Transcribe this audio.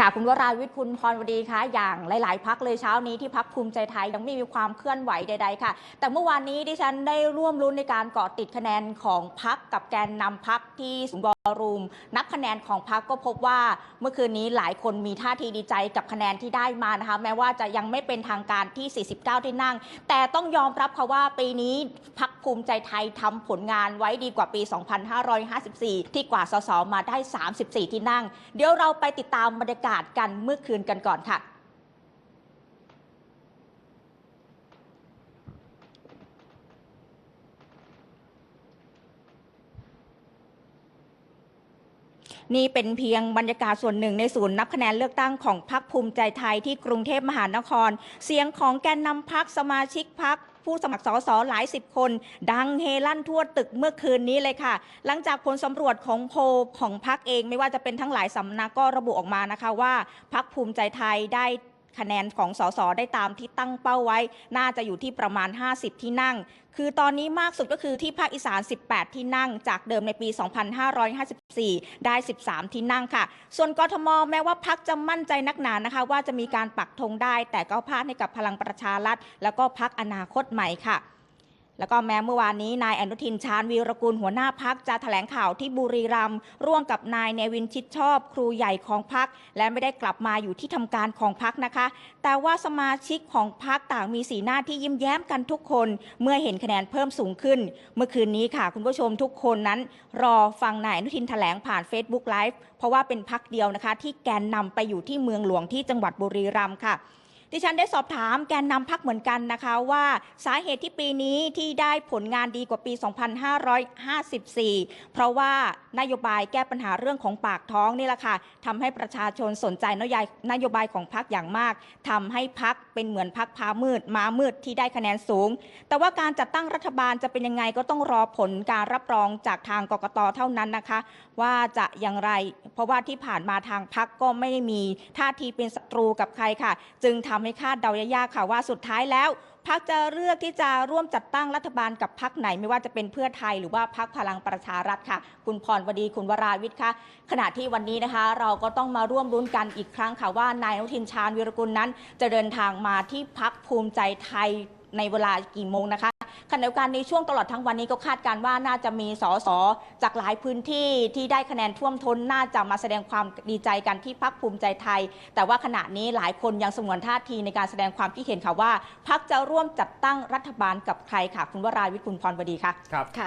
ค่ะคุณวราวิทย์คุณพรวดีคะอย่างหลาย ๆ พักเลยเช้านี้ที่พักภูมิใจไทยยังไม่มีความเคลื่อนไหวใด ๆ ค่ะ แต่เมื่อวานนี้ดิฉันได้ร่วมรุ้นในการเกาะติดคะแนนของพักกับแกนนำพักที่สุนย์บ รูมนับคะแนนของพักก็พบว่าเมื่อคืนนี้หลายคนมีท่าทีดีใจกับคะแนนที่ได้มานะคะแม้ว่าจะยังไม่เป็นทางการที่ 49 ที่นั่ง แต่ต้องยอมรับค่ะว่าปีนี้พักภูมิใจไทยทำผลงานไว้ดีกว่าปี 2554 ที่กว่าสสมาได้ 34 ที่นั่ง เดี๋ยวเราไปติดตามบรรยากาศกันเมื่อคืนกันก่อนค่ะ นี่เป็นเพียงบรรยากาศส่วนหนึ่งในศูนย์นับคะแนนเลือกตั้งของพรรคภูมิใจไทยที่กรุงเทพมหานคร เสียงของแกนนำพรรคสมาชิกพรรคผู้สมัครสสหลายสิบคน ดังเฮลั่นทั่วตึกเมื่อคืนนี้เลยค่ะ หลังจากผลสำรวจของโพลของพรรคเองไม่ว่าจะเป็นทั้งหลายสำนักก็ระบุออกมานะคะว่าพรรคภูมิใจไทยได้ คะแนนของสสได้ตามที่ตั้งเป้าไว้ น่าจะอยู่ที่ประมาณ 50 ที่นั่ง คือตอนนี้มากสุดก็คือที่ภาคอีสาน 18 ที่นั่ง จากเดิมในปี 2554 ได้ 13 ที่นั่งค่ะ ส่วนกทม แม้ว่าพักจะมั่นใจนักหนานะคะ ว่าจะมีการปักธงได้ แต่ก็พลาดให้กับพลังประชารัฐ แล้วก็พักอนาคตใหม่ค่ะ แล้วก็แม้เมื่อวานนี้นายอนุทินชาญวีรกุลหัวหน้าพักจะแถลงข่าวที่บุรีรัมย์ร่วมกับนายเนวินชิดชอบ ครูใหญ่ของพัก และไม่ได้กลับมาอยู่ที่ทำการของพักนะคะ แต่ว่าสมาชิกของพักต่างมีสีหน้าที่ยิ้มแย้มกันทุกคน เมื่อเห็นคะแนนเพิ่มสูงขึ้น เมื่อคืนนี้ค่ะ คุณผู้ชมทุกคนนั้น รอฟังนายอนุทินแถลงผ่าน Facebook Live เพราะว่าเป็นพักเดียวนะคะ ที่แกนนำไปอยู่ที่เมืองหลวงที่จังหวัดบุรีรัมย์ค่ะ ดิฉันได้สอบถามแกนนำพักเหมือนกันนะคะว่าสาเหตุที่ปีนี้ที่ได้ผลงานดีกว่าปี 2554 เพราะว่านโยบายแก้ปัญหาเรื่องของปากท้องนี่แหละค่ะทำให้ประชาชนสนใจนโยบายนโยบายของพักอย่างมากทำให้พักเป็นเหมือนพักพามืดมามืดที่ได้คะแนนสูง แต่ว่าการจัดตั้งรัฐบาลจะเป็นยังไงก็ต้องรอผลการรับรองจากทางกกตเท่านั้นนะคะ ว่าจะอย่างไร เพราะว่าที่ผ่านมาทางพักก็ไม่ได้มีท่าทีเป็นศัตรูกับใครค่ะ จึงทำให้คาดเดายากค่ะว่าสุดท้ายแล้วพักจะเลือกที่จะร่วมจัดตั้งรัฐบาลกับพักไหน ไม่ว่าจะเป็นเพื่อไทยหรือว่าพักพลังประชารัฐค่ะ คุณพรวดีคุณวราวิทย์ค่ะ ขณะที่วันนี้นะคะ เราก็ต้องมาร่วมรุ้นกันอีกครั้งค่ะว่านายอนุทินชาญวิรกุลนั้น จะเดินทางมาที่พักภูมิใจไทยในเวลากี่โมงนะคะ ขณะเดียวกันในช่วงตลอดทั้งวันนี้ก็คาดการณ์ว่าน่าจะมีสสจากหลายพื้นที่ที่ได้คะแนนท่วมท้นน่าจะมาแสดงความดีใจกันที่พักภูมิใจไทย แต่ว่าขณะนี้หลายคนยังสงวนท่าทีในการแสดงความคิดเห็นค่ะว่าพักจะร่วมจัดตั้งรัฐบาลกับใครค่ะ คุณวราวิทย์คุณพรวดีค่ะครับค่ะ